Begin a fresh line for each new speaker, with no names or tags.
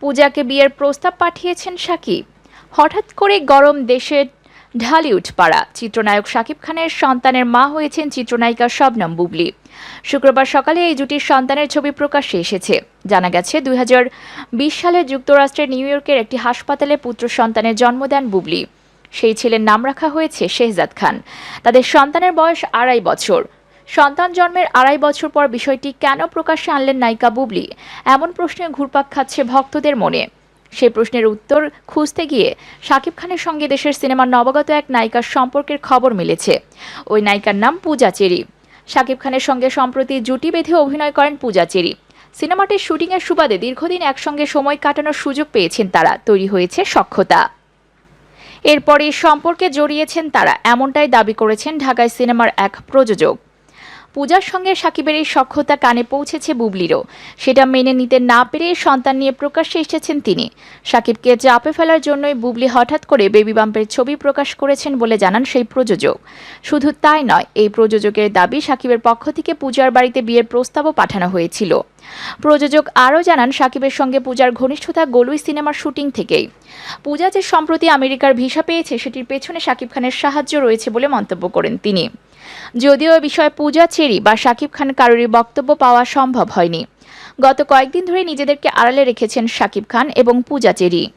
পূজাকে বিয়ের প্রস্তাব পাঠিয়েছেন সাকিব। হঠাৎ করে গরম দেশে ঢালিউড পাড়া চিত্রনায়ক শাকিব খানের সন্তানের মা হয়েছেন চিত্রনায়িকা শবনম বুবলি। শুক্রবার সকালে এই জুটির সন্তানের ছবি প্রকাশ্যে এসেছে। জানা গেছে, দুই হাজার বিশ সালে যুক্তরাষ্ট্রের নিউ ইয়র্কের একটি হাসপাতালে পুত্র সন্তানের জন্ম দেন বুবলি। সেই ছেলের নাম রাখা হয়েছে শেহজাদ খান। তাদের সন্তানের বয়স আড়াই বছর। সন্তান জন্মের আড়াই বছর পর বিষয়টি কেন প্রকাশ্যে আনলেন নায়িকা বুবলি? এমন প্রশ্নে ঘুরপাক খাচ্ছে ভক্তদের মনে। সেই প্রশ্নের উত্তর খুঁজতে গিয়ে শাকিব খানের সঙ্গে দেশের সিনেমার নবাগত এক নায়িকার সম্পর্কের খবর মিলেছে। ওই নায়িকার নাম পূজা চেরি। শাকিব খানের সঙ্গে সম্প্রতি জুটি বেঁধে অভিনয় করেন পূজা চেরি। সিনেমাটির শুটিংয়ের সুবাদে দীর্ঘদিন একসঙ্গে সময় কাটানোর সুযোগ পেয়েছেন তারা। তৈরি হয়েছে সখ্যতা এরপরে সম্পর্কে জড়িয়েছেন তারা। এমনটাই দাবি করেছেন ঢাকায় সিনেমার এক প্রযোজক। পূজার সঙ্গে সাকিবের এই সক্ষতা কানে পৌঁছেছে বুবলিরও। সেটা মেনে নিতে না পেরে সন্তান নিয়ে প্রকাশ্যে এসেছেন তিনি। সাকিবকে চাপে ফেলার জন্যই বুবলি হঠাৎ করে বেবি বাম্পের ছবি প্রকাশ করেছেন বলে জানান সেই প্রযোজক। শুধু তাই নয়, এই প্রযোজকের দাবি সাকিবের পক্ষ থেকে পূজার বাড়িতে বিয়ের প্রস্তাবও পাঠানো হয়েছিল। প্রযোজক আরও জানান, সাকিবের সঙ্গে পূজার ঘনিষ্ঠতা গলুই সিনেমার শুটিং থেকেই। পূজা যে সম্প্রতি আমেরিকার ভিসা পেয়েছে, সেটির পেছনে সাকিব খানের সাহায্য রয়েছে বলে মন্তব্য করেন তিনি। যদিও এ বিষয়ে পূজা চেরি বা সাকিব খান কারোরই বক্তব্য পাওয়া সম্ভব হয়নি। গত কয়েকদিন ধরে নিজেদেরকে আড়ালে রেখেছেন সাকিব খান এবং পূজা চেরি।